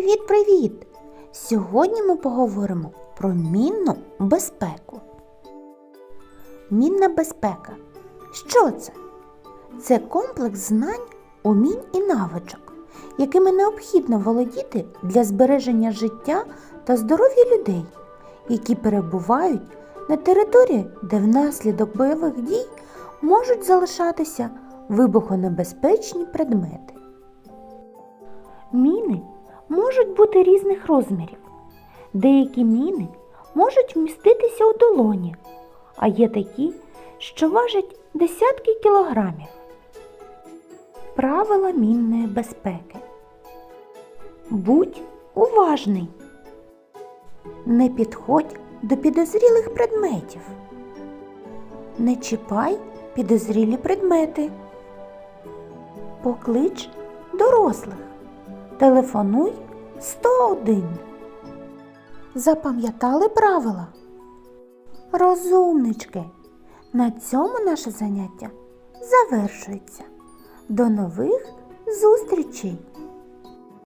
Привіт-привіт! Сьогодні ми поговоримо про мінну безпеку. Мінна безпека. Що це? Це комплекс знань, умінь і навичок, якими необхідно володіти для збереження життя та здоров'я людей, які перебувають на території, де внаслідок бойових дій можуть залишатися вибухонебезпечні предмети. Міни можуть бути різних розмірів. Деякі міни можуть вміститися у долоні, а є такі, що важать десятки кілограмів. Правила мінної безпеки. Будь уважний. Не підходь до підозрілих предметів. Не чіпай підозрілі предмети. Поклич дорослих. Телефонуй 101. Запам'ятали правила? Розумнички. На цьому наше заняття завершується. До нових зустрічей!